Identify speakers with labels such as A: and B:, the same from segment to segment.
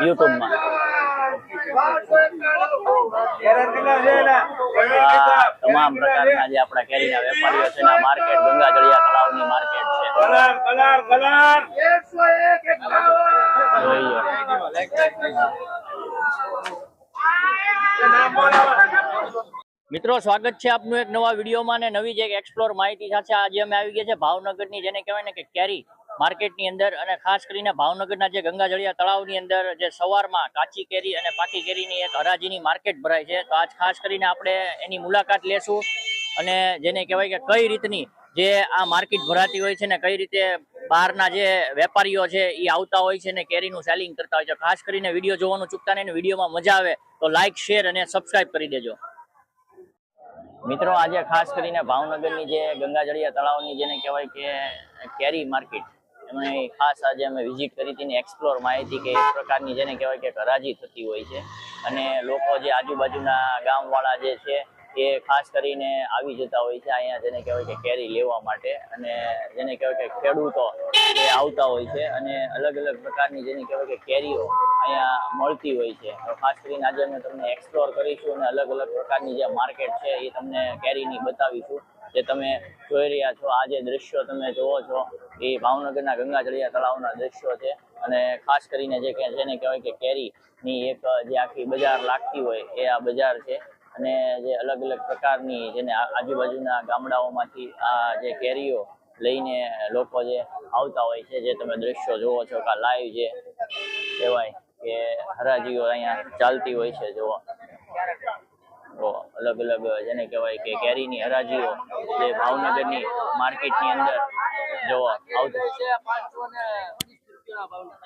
A: યુટ્યુબમાં તમામ પ્રકારના જે આપણા કેરીના વેપારીઓ છે માર્કેટ ગંગાજળિયા તળાવની માર્કેટ છે. જોઈએ મિત્રો, સ્વાગત છે આપનું એક નવા વિડીયોમાં ને નવી જ એક એક્સપ્લોર માહિતી સાથે. આજે અમે આવી ગયા છે ભાવનગરની, જેને કહેવાય ને કે કેરી માર્કેટની અંદર અને ખાસ કરીને ભાવનગરના જે ગંગાજળિયા તળાવની અંદર જે સવારમાં કાચી કેરી અને પાકી કેરીની એક હરાજીની માર્કેટ ભરાય છે. તો આજ ખાસ કરીને આપણે એની મુલાકાત લેશું અને જેને કહેવાય કે કઈ રીતની જે આ માર્કેટ ભરાતી હોય છે ને કઈ રીતે બહારના જે વેપારીઓ છે એ આવતા હોય છે ને કેરીનું સેલિંગ કરતા હોય છે. ખાસ કરીને વીડિયો જોવાનું ચૂકતા નહીં વિડીયોમાં મજા આવે તો લાઇક શેર અને સબસ્ક્રાઇબ કરી દેજો. મિત્રો, આજે ખાસ કરીને ભાવનગરની જે ગંગાજળિયા તળાવની જેને કહેવાય કે કેરી માર્કેટ, એમાં ખાસ આજે અમે વિઝિટ કરી હતી એક્સપ્લોર માહિતી કે એક પ્રકારની જેને કહેવાય કે હરાજી થતી હોય છે. અને લોકો જે આજુબાજુના ગામવાળા જે છે એ ખાસ કરીને આવી જતા હોય છે અહીંયા જેને કહેવાય કે કેરી લેવા માટે અને જેને કહેવાય કે ખેડૂતો એ આવતા હોય છે અને અલગ અલગ પ્રકારની જેને કહેવાય કે કેરીઓ અહીંયા મળતી હોય છે. ખાસ કરીને આજે અમે તમને એક્સપ્લોર કરીશું અને અલગ અલગ પ્રકારની જે માર્કેટ છે એ તમને કેરીની બતાવીશું. જે તમે જોઈ રહ્યા છો, આ જે દ્રશ્યો તમે જોવો છો, એ ભાવનગરના ગંગાજળિયા તળાવના દ્રશ્યો છે. અને ખાસ કરીને જે જેને કહેવાય કે કેરીની એક જે આખી બજાર લાગતી હોય એ આ બજાર છે. અને જે અલગ અલગ પ્રકારની જેને આજુબાજુના ગામડાઓમાંથી આ જે કેરીઓ લઈને લોકો જે આવતા હોય છે, જે તમે દ્રશ્યો જોવો છો કે લાઈવ જે કહેવાય કે હરાજીઓ અહીંયા ચાલતી હોય છે તો અલગ અલગ જેને કહેવાય કે કેરીની હરાજીઓ જે ભાવનગરની માર્કેટની અંદર જોવા આવતી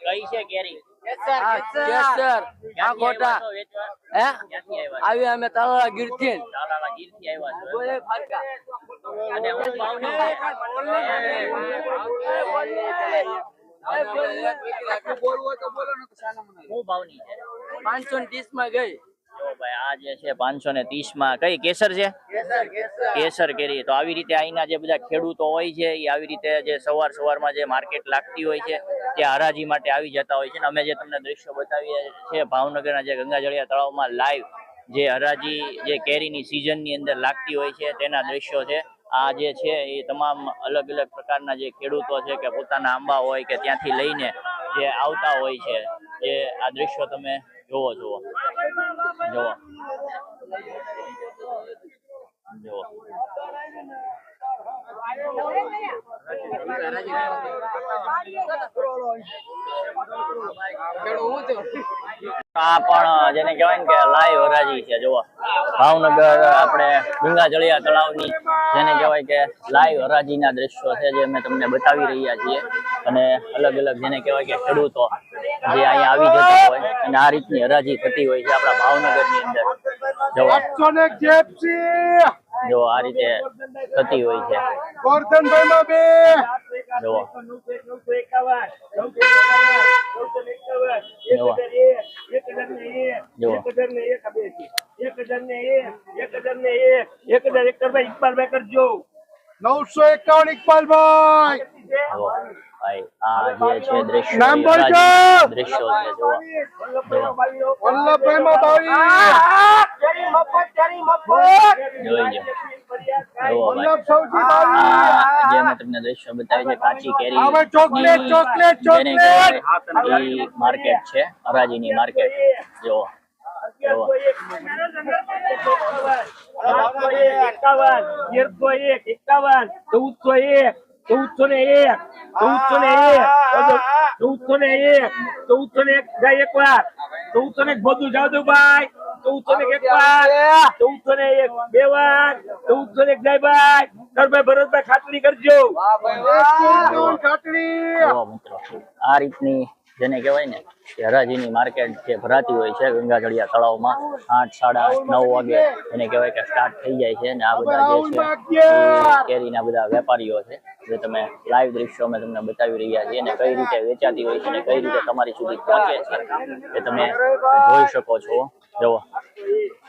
A: કઈ છે કેરી?
B: કેસર આ ખોટા
A: આવ્યા
B: હે
A: આવ્યા?
B: આવી અમે
A: તાલાલા આવ્યા અને હું ભાવની હું ભાવની છે
B: પાંચસો ને ત્રીસમાં ગઈ
A: ભાઈ આ જે છે પાંચસો ને ત્રીસમાં કઈ કેસર છે? કેસર કેરી. તો આવી રીતે અહીંના જે બધા ખેડૂતો હોય છે એ આવી રીતે જે સવાર સવારમાં જે માર્કેટ લાગતી હોય છે ત્યાં હરાજી માટે આવી જતા હોય છે. ને અમે જે તમને દ્રશ્યો બતાવીએ છીએ ભાવનગરના જે ગંગાજળિયા તળાવમાં લાઈવ જે હરાજી જે કેરીની સિઝનની અંદર લાગતી હોય છે તેના દ્રશ્યો છે. આ જે છે એ તમામ અલગ અલગ પ્રકારના જે ખેડૂતો છે કે પોતાના આંબા હોય કે ત્યાંથી લઈને જે આવતા હોય છે જે આ દ્રશ્યો તમે જોવો જોવો જોવો જોવો આ પણ જેને કહેવાય કે લાઈવ હરાજી છે જુઓ ભાવનગર આપણે ગંગાજળિયા તળાવની જેને કહેવાય કે લાઈવ હરાજીના દ્રશ્યો છે જે અમે તમને બતાવી રહ્યા છીએ અને અલગ અલગ જેને કહેવાય કે ખેડૂતો જે અહીંયા આવી જતા હોય અને આ રીતની હરાજી થતી હોય છે આપણા ભાવનગરની અંદર. જોવો જો આ રીતે થતી હોય છે.
C: નવસો એકાવન ઇકબાલભાઈ.
A: ભાઈ. આ જે છે દ્રશ્યો
C: નામ બોલજો.
A: દ્રશ્યો છે
C: વલ્લભભાઈ
A: જે મેં તમને દ્રશ્યો બતાવી છે કાચી કેરી.
C: હવે ચોકલેટ,
A: ની
C: ચોકલેટ,
A: જેને
C: ચોકલેટ.
A: કહેવાય ઈ માર્કેટ છે હરાજીની માર્કેટ. જો
D: ચૌદસો એક ચૌદસો ને એક ચૌદસો ને એક ચૌદસો ને એક ચૌદસો ને એક જાય એક વાર. ચૌદસો ને એક બધું જાદુભાઈ ચૌદસો ને એક વાર. ચૌદસો ને એક બે વાર. ચૌદસો ને એક જાય ભાઈ. સરભાઈ ભરતભાઈ ખાતરી કરજો.
A: ખાતરી આ રીતની જેને કહેવાય ને કે હરાજીની માર્કેટ જે ભરાતી હોય છે ગંગાજળિયા તળાવમાં આઠ સાડા આઠ નવ વાગે એને કહેવાય કે સ્ટાર્ટ થઈ જાય છે અને આ બધા જે છે કેરીના બધા વેપારીઓ છે જે તમે લાઈવ દ્રશ્યો અમે તમને બતાવી રહ્યા છીએ અને કઈ રીતે વેચાતી હોય છે અને કઈ રીતે તમારી સુધી પહોંચે છે એ તમે જોઈ શકો છો. જુઓ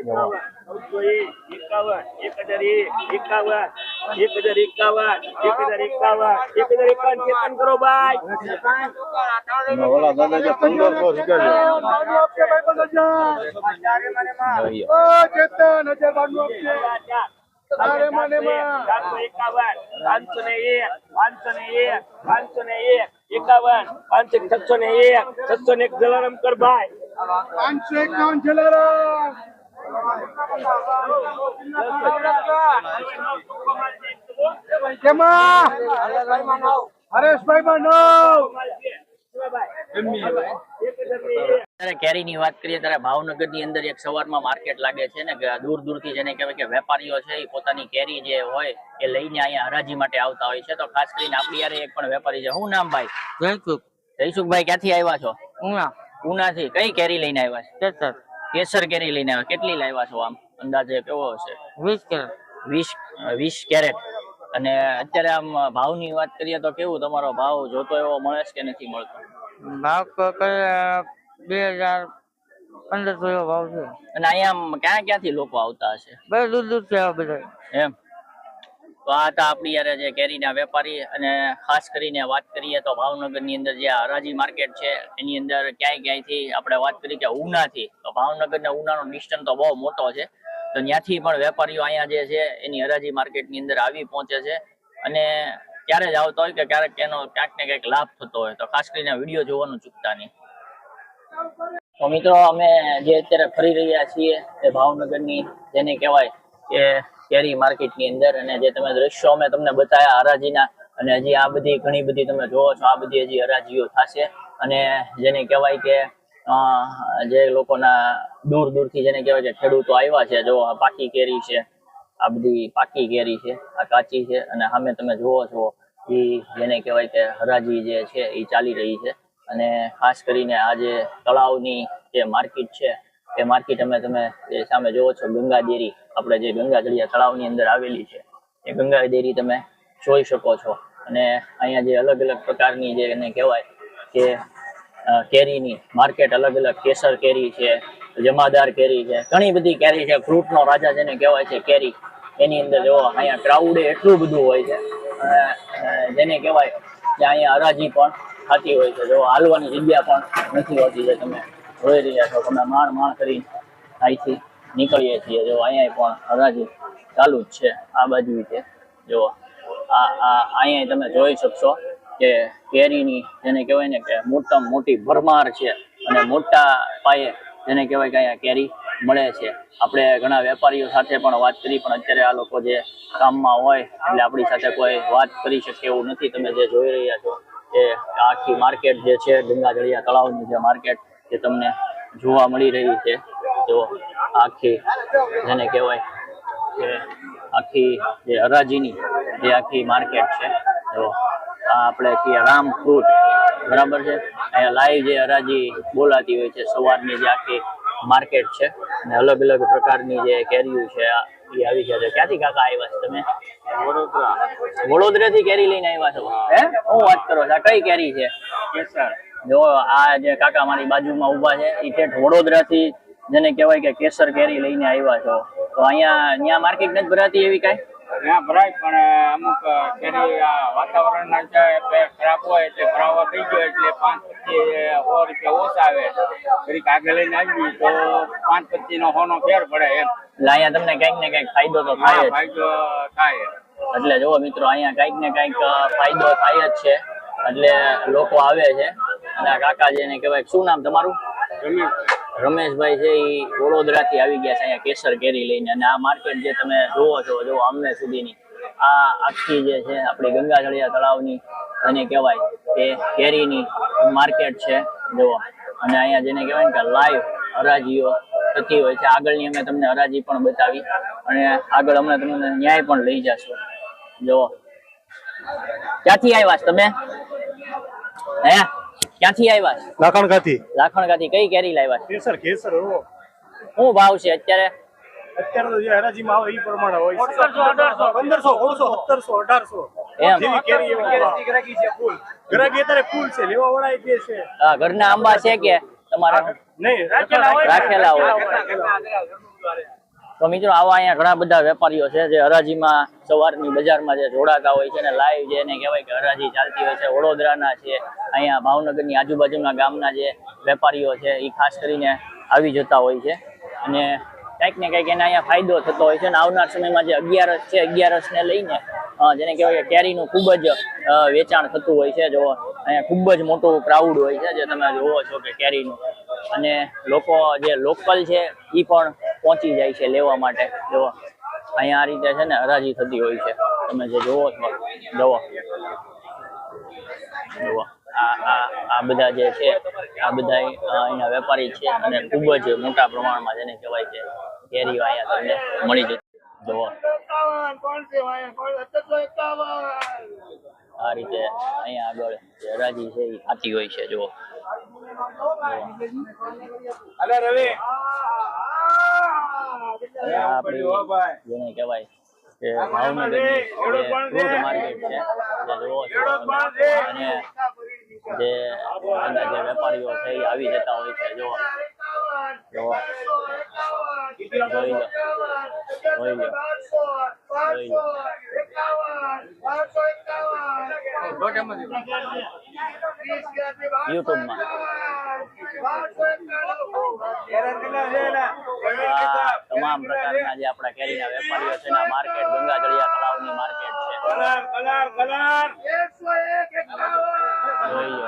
D: ચૌદસો એક એકાવન એક હજાર એક એકાવન એક હજાર એકાવન એક હજાર એકાવન એક હજાર એકાવન ચેતન કરો ભાઈ
C: ઓલા દાદા જે પંદરસો ચેતન હજાર
D: એકાવન પાંચસો ને એક પાંચસો ને એક પાંચસો ને એક એકાવન પાંચસો છસો ને એક છસો ને એક જલારામ કર ભાઈ
C: પાંચસો એકાવન જલારામ કેમાં હરેશભાઈ માં નવ
A: ત્યારે કેરીની વાત કરીએ ત્યારે ભાવનગરની અંદર એક સવારમાં માર્કેટ લાગે છે ને દૂર દૂર દૂરથી જેને કહેવાય કે વેપારીઓ છે એ પોતાની કેરી જે હોય એ લઈને અહીંયા હરાજી માટે આવતા હોય છે. તો ખાસ કરીને આપણી યારે એક પણ વેપારી છે. હું નામ ભાઈ?
B: જયસુખ.
A: જયસુખભાઈ ક્યાંથી આવ્યા છો?
B: ઉના
A: ઉનાથી કઈ કેરી લઈને આવ્યા છે?
B: કેસર.
A: કેસર કેરી લઈને આવ્યા. કેટલી લાવ્યા છો આમ? અંદાજે કેવો હશે?
B: વીસ કેરેટ.
A: વીસ વીસ કેરેટ. અને અત્યારે આમ ભાવની વાત કરીએ તો કેવું તમારો ભાવ જોતો એવો મળે છે કે નથી મળતો?
B: ભાવ બે હજાર પંદરસો એવો ભાવ છે.
A: અને અહીંયા ક્યાં ક્યાંથી લોકો આવતા હશે?
B: દૂર દૂર છે બધા.
A: એમ? તો આ હતા આપણી યારે જે કેરીના વેપારી અને ખાસ કરીને વાત કરીએ તો ભાવનગરની અંદર જે હરાજી માર્કેટ છે, એની અંદર ક્યાંય ક્યાંયથી આપણે વાત કરી કે ઉનાથી. તો ભાવનગર ને ઉનાનો ડિસ્ટન્સ તો બહુ મોટો છે. તો ત્યાંથી પણ વેપારીઓ અહીંયા જે છે, એની હરાજી માર્કેટની અંદર આવી પહોંચે છે. અને ક્યારે જ આવતો હોય કે ક્યારેક એનો ક્યાંક ને ક્યાંક લાભ થતો હોય. તો ખાસ કરીને વીડિયો જોવાનું ચૂકતા નહીં. તો મિત્રો, અમે જે અત્યારે ફરી રહ્યા છીએ, એ ભાવનગરની જેને કહેવાય કે કેરી માર્કેટની અંદર અને જે તમે દ્રશ્યો અમે તમને બતાવ્યા હરાજીના, અને હજી આ બધી ઘણી બધી તમે જોવો છો, આ બધી હજી હરાજીઓ થશે. અને જેને કહેવાય કે જે લોકોના દૂર દૂરથી જેને કહેવાય કે ખેડૂતો આવ્યા છે જો આ પાકી કેરી છે, આ બધી પાકી કેરી છે, આ કાચી છે, અને સામે તમે જુઓ છો, એ જેને કહેવાય કે હરાજી જે છે, એ ચાલી રહી છે. અને ખાસ કરીને આ જે તળાવની જે માર્કેટ છે એ માર્કેટ અમે તમે જે સામે જોવો છો, ગંગા દેરી આપણે જે ગંગા જળિયા તળાવની અંદર આવેલી છે, એ ગંગા દેરી તમે જોઈ શકો છો. અને અહીંયા જે અલગ અલગ પ્રકારની જે એને કહેવાય કે કેરીની માર્કેટ અલગ અલગ કેસર કેરી છે, જમાદાર કેરી છે, ઘણી બધી કેરી છે. ફ્રૂટનો રાજા જેને કહેવાય છે કેરી. એની અંદર જો અહીંયા ક્રાઉડ એટલું બધું હોય છે જેને કહેવાય કે અહીંયા હરાજી પણ થતી હોય છે. જો હાલવાની જગ્યા પણ નથી હોતી જે તમે જોઈ રહ્યા છો. તમે માણ માણ કરી અહીંથી નીકળીએ છીએ. જો અહીંયા પણ હરાજી ચાલુ જ છે. આ બાજુ છે જો આ આ અહીંયા તમે જોઈ શકશો કે કેરીની જેને કહેવાય ને કે મોટા મોટી ભરમાર છે અને મોટા પાયે જેને કહેવાય કે અહીંયા કેરી મળે છે. આપણે ઘણા વેપારીઓ સાથે પણ વાત કરી, પણ અત્યારે આ લોકો જે કામમાં હોય, એટલે આપણી સાથે કોઈ વાત કરી શકે એવું નથી. તમે જે જોઈ રહ્યા છો એ આખી માર્કેટ જે છે તળાવનું તળાવની જે માર્કેટ જે તમને જોવા મળી રહી છે. તો આખી જેને કહેવાય કે આખી જે હરાજીની જે આખી માર્કેટ છે. તો આ આપણે કહીએ રામ ફ્રૂટ બરાબર છે? અહીંયા લાઈવ જે હરાજી બોલાતી હોય છે સવારની જે આખી માર્કેટ છે. અને અલગ અલગ પ્રકારની જે કેરીઓ છે આ એ આવી છે. ક્યાંથી કાકા આવ્યા છો તમે? વડોદરા. થી કેરી લઈને આવ્યા છો? હે? હું વાત કરો છો આ કઈ કેરી છે? કેસર. જો આ જે કાકા મારી બાજુમાં ઊભા છે એ ઠેઠ વડોદરા થી જેને કહેવાય કે કેસર કેરી લઈને આવ્યા છો. તો અહીંયા ત્યાં માર્કેટ નથી ભરાતી એવી કાંઈ?
E: ભરાય પણ અમુક કેરી વાતાવરણ ના એટલે ખરાબ હોય એટલે ભરાવા થઈ ગયો એટલે પાંચ પચીસ સો રૂપિયા ઓછા આવે. આગળ લઈને આવી તો પાંચ પચીસ નો સો નો ફેર પડે એમ.
A: એટલે અહીંયા તમને કંઈક ને કંઈક ફાયદો તો થાય
E: ફાયદો થાય.
A: એટલે જુઓ મિત્રો અહીંયા કંઈક ને કંઈક ફાયદો થાય જ છે. એટલે લોકો આવે છે. અને આ કાકા જેને કહેવાય શું નામ તમારું? રમેશભાઈ. છે એ વડોદરા થી આવી ગયા છે અહીંયા કેસર કેરી લઈને. અને આ માર્કેટ જે તમે જોવો છો જો અમને સુધીની આ આખી જે છે આપણી ગંગાજળિયા તળાવની એને કહેવાય કે કેરીની માર્કેટ છે જુઓ. અને અહીંયા જેને કહેવાય ને કે લાઈવ હરાજીઓ થતી હોય છે. આગળની અમે તમને હરાજી પણ બતાવી. અને આગળ અમે તમને ન્યાય પણ લઈ જશું. જુઓ. ક્યાંથી આવ્યા તમે? હે? ક્યાંથી આવ્યા? છો
C: લાખણ ખાતી
A: લાખણગાથી કઈ કેરી લાવ્યા? છે
C: કેસર કેસર હો.
A: શું ભાવ છે અત્યારે?
C: અત્યારે તો જે હરાજીમાં આવે એ પ્રમાણે હોય. પંદરસો સોળસો સત્તરસો અઢારસો.
A: એમ.
C: કેરી. ગ્રાહકી અત્યારે ફૂલ છે લેવા વાળા જે છે.
A: હા, ઘરના આંબા છે કે તમારા?
C: નહીં રાખેલા હોય.
A: રાખેલા હોય. તો મિત્રો, આવા અહીંયા ઘણા બધા વેપારીઓ છે જે હરાજીમાં સવારની બજારમાં જે જોડાતા હોય છે ને લાઈવ જે એને કહેવાય કે હરાજી ચાલતી હોય છે, વડોદરાના છે, અહીંયા ભાવનગરની આજુબાજુના ગામના જે વેપારીઓ છે એ ખાસ કરીને આવી જતા હોય છે. અને કંઈક ને કંઈક એને અહીંયા ફાયદો થતો હોય છે અને આવનાર સમયમાં જે અગિયારસ છે, અગિયારસને લઈને જેને કહેવાય કે કેરીનું ખૂબ જ વેચાણ થતું હોય છે. જો અહીંયા ખૂબ જ મોટું ક્રાઉડ હોય છે, જે તમે જોવો છો કે કેરીનું. અને લોકો જે લોકલ છે એ પણ પહોંચી જાય છે લેવા માટે. જો અહીંયા આ રીતે છે ને હરાજી થતી હોય છે. તમે જે જોવો છો, જુઓ. જુઓ. આ બધા જે છે, આ બધા અહીંયા વેપારી છે અને ખૂબ જ મોટા પ્રમાણમાં જેને કહેવાય છે, કેરીઓ અહીંયા તમને મળી જતી જુઓ. આ રીતે અહીંયા આગળ જે હરાજી છે એ ખાતી હોય છે. જુઓ. જેને કહેવાય કે ભાવનગરની ફ્રૂટ માર્કેટ છે. જે જુઓ છો અને જે બધા વેપારીઓ છે એ આવી જતા હોય છે જો જો જોઈ લો. જોઈ લો. જોઈ લો. યુટ્યુબમાં. તમામ પ્રકારના જે આપણા કેરીના વેપારીઓ છે એના માર્કેટ ગંગાજળિયા તળાવની માર્કેટ છે.
E: Colour colour colour.
A: જોઈ લો.